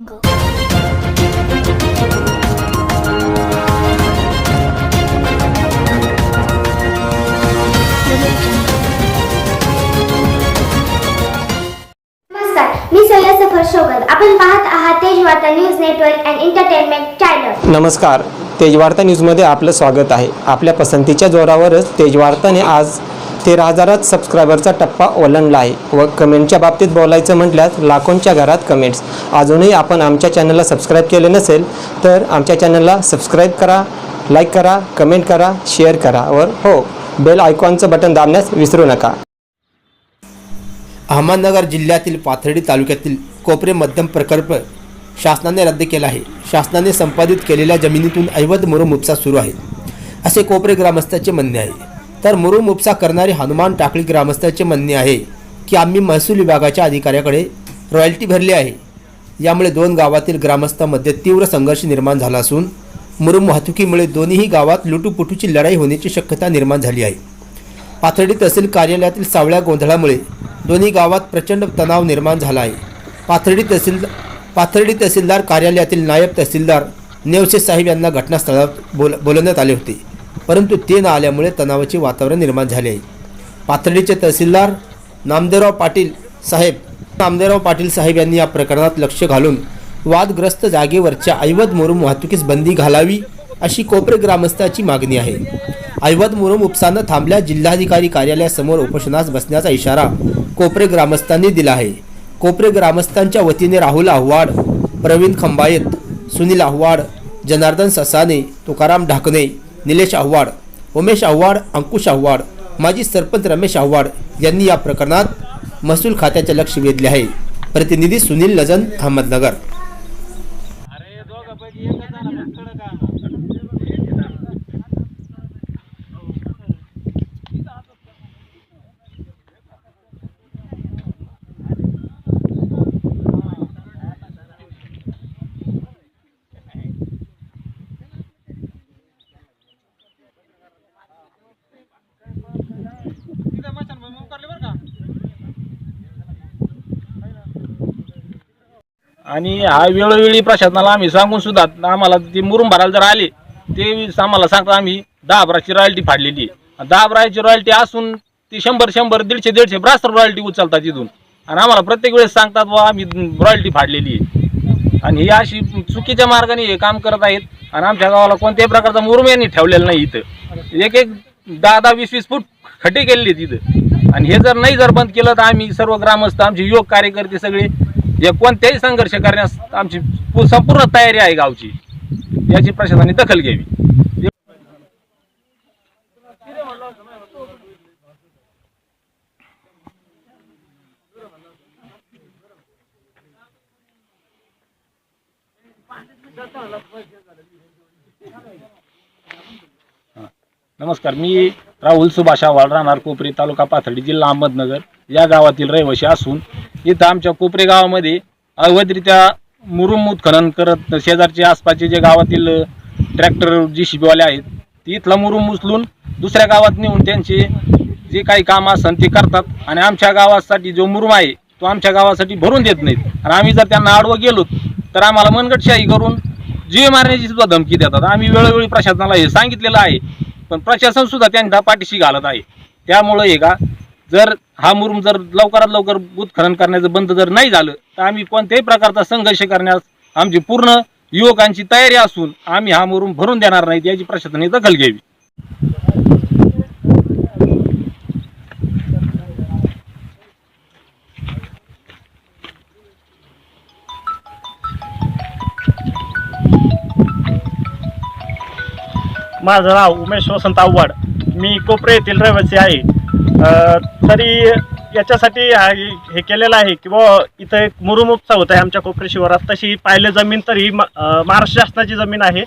नमस्कार मी सय्यद सफर आपण पाहत आहात news network and entertainment channel. नमस्कार तेजवार्ता न्यूजमध्ये आपलं स्वागत आहे. आपल्या पसंतीच्या जोरावरच तेजवार्ताने आज तेरा हजारात सबस्क्रायबरचा टप्पा ओलांडला आहे व कमेंटच्या बाबतीत बोलायचं म्हटल्यास लाखोंच्या घरात कमेंट्स अजूनही आपण आमच्या चॅनलला सबस्क्राईब केले नसेल तर आमच्या चॅनलला सबस्क्राईब करा लाईक करा कमेंट करा शेअर करा व हो बेल आयकॉनचं बटन दाबण्यास विसरू नका. अहमदनगर जिल्ह्यातील पाथर्डी तालुक्यातील कोपरे मध्यम प्रकल्प शासनाने रद्द केला आहे. शासनाने संपादित केलेल्या जमिनीतून ऐवध मुरुम उपसा सुरू आहे असे कोपरे ग्रामस्थाचे म्हणणे आहे. तर मुरुम उपसा करणारे हनुमान टाकळी ग्रामस्थाचे म्हणणे आहे की आम्ही महसूल विभागाच्या अधिकाऱ्याकडे रॉयल्टी भरली आहे. यामुळे दोन गावातील ग्रामस्थांमध्ये तीव्र संघर्ष निर्माण झाला असून मुरुम वाहतुकीमुळे दोन्हीही गावात लुटूपुटूची लढाई होण्याची शक्यता निर्माण झाली आहे. पाथर्डी तहसील कार्यालयातील सावळ्या गोंधळामुळे दोन्ही गावात प्रचंड तणाव निर्माण झाला आहे. पाथर्डी तहसील पाथर्डी तहसीलदार कार्यालयातील नायब तहसीलदार नेवसे साहेब यांना घटनास्थळात बोल बोलवण्यात आले होते. परंतु ते न आल्यामुळे तणावाचे वातावरण निर्माण झाले. आहे पाथर्डीचे तहसीलदार नामदेवराव पाटील साहेब नामदेवराव पाटील साहेब यांनी या प्रकरणात लक्ष घालून वादग्रस्त जागेवरच्या ऐवत मोरूम वाहतुकीस बंदी घालावी अशी कोपरे ग्रामस्थाची मागणी आहे. ऐवत मोरूम उपसानं थांबल्या जिल्हाधिकारी कार्यालयासमोर उपोषणास बसण्याचा इशारा कोपरे ग्रामस्थांनी दिला आहे. कोपरे ग्रामस्थांच्या वतीने राहुल आव्हाड प्रवीण खंबायत सुनील आव्हाड जनार्दन ससाने तुकाराम ढाकणे निलेश आव्हाड उमेश आव्हाड अंकुश आव्हाड माजी सरपंच रमेश आव्हाड यांनी या प्रकरणात महसूल खात्याचे लक्ष वेधले आहे. प्रतिनिधी सुनील लजन अहमदनगर. आणि हा वेळोवेळी प्रशासनाला आम्ही सांगून सुद्धा आम्हाला ते मुरुम भरायला जर आले ते आम्हाला सांगता आम्ही दहा भराची रॉयल्टी फाडलेली आहे. दहा भराची रॉयल्टी असून ती शंभर शंभर दीडशे दीडशे ब्रास्तर रॉयल्टी उचलतात तिथून. आणि आम्हाला प्रत्येक वेळेस सांगतात बा आम्ही रॉयल्टी फाडलेली आहे. आणि ही अशी चुकीच्या मार्गाने हे काम करत आहेत. आणि आमच्या गावाला कोणत्याही प्रकारचा मुरुम यांनी ठेवलेला नाही इथं. एक एक दहा दहा वीस वीस फूट खड्डे केलेले आहेत तिथं आणि हे जर नाही जर बंद केलं तर आम्ही सर्व ग्रामस्थ आमचे युवक कार्यकर्ते सगळे जे कोणत्याही संघर्ष करण्यास आमची संपूर्ण तयारी आहे गावची. याची प्रशासनाने दखल घ्यावी. नमस्कार मी राहुल सुभाष आव्हाड राहणार कोपरी तालुका पाथर्डी जिल्हा अहमदनगर. या गावातील रहिवाशी असून इथं आमच्या कोपरे गावामध्ये अवैधरित्या मुरुम उत्खनन करत शेजारचे आसपासचे जे गावातील ट्रॅक्टर जी शिबीवाले आहेत ते इथला मुरुम उचलून दुसऱ्या गावात नेऊन त्यांचे जे काही काम असन ते करतात. आणि आमच्या गावासाठी जो मुरुम आहे तो आमच्या गावासाठी भरून देत नाहीत. आणि आम्ही जर त्यांना आडवं गेलो तर आम्हाला मनगटशाही करून जीव मारण्याची सुद्धा धमकी देतात. आम्ही वेळोवेळी प्रशासनाला हे सांगितलेलं आहे पण प्रशासन सुद्धा त्यांच्या पाठीशी घालत आहे. त्यामुळं हे का जर हा मुरुम जर लवकरात लवकर उत्खनन करण्याचं बंद जर नाही झालं तर आम्ही कोणत्याही प्रकारचा संघर्ष करण्यास आमची पूर्ण युवकांची तयारी असून आम्ही हा मुरुम भरून देणार नाहीत याची प्रशासनाने दखल घ्यावी. माझं नाव उमेश वसंत आव्हाड. मी कोपरे येथील रहिवासी आहे. तरी याच्यासाठी हे केलेलं आहे की बुवा इथं एक मुरुम उत्सव होत आहे आमच्या कोपरे शिवारात. तशी पाहिलं जमीन तर ही महाराष्ट्र शासनाची जमीन आहे.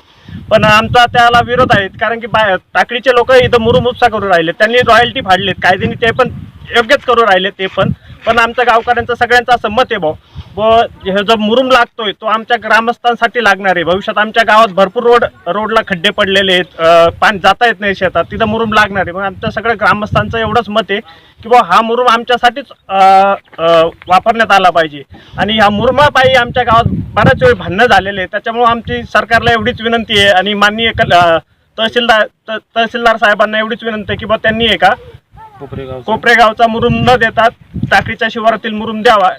पण आमचा त्याला विरोध आहे कारण की बा टाकडीचे लोक इथं मुरुम उपसा करू राहिले. त्यांनी रॉयल्टी फाडलेत कायद्याने ते पण योग्यच करू राहिले ते पण. पण आमच्या गावकऱ्यांचं सगळ्यांचं असं मत आहे भाऊ. व हे जो मुरुम लागतोय तो आमच्या ग्रामस्थांसाठी लागणार आहे. भविष्यात आमच्या गावात भरपूर रोड रोडला खड्डे पडलेले आहेत. पाणी जाता येत नाही शेतात. तिथं मुरुम लागणार आहे. मग आमच्या सगळ्या ग्रामस्थांचं एवढंच मत आहे की बुवा हा मुरुम आमच्यासाठीच वापरण्यात आला पाहिजे. आणि ह्या मुरुमापायी आमच्या गावात बऱ्याच वेळ भांडणं झालेले आहे त्याच्यामुळे आमची सरकारला एवढीच विनंती आहे आणि माननीय तहसीलदार तहसीलदार साहेबांना एवढीच विनंती आहे की बुवा त्यांनी आहे का कोपरेगाव कोपरेगावचा मुरुम न देता टाकळीच्या शिवारातील मुरुम द्यावा.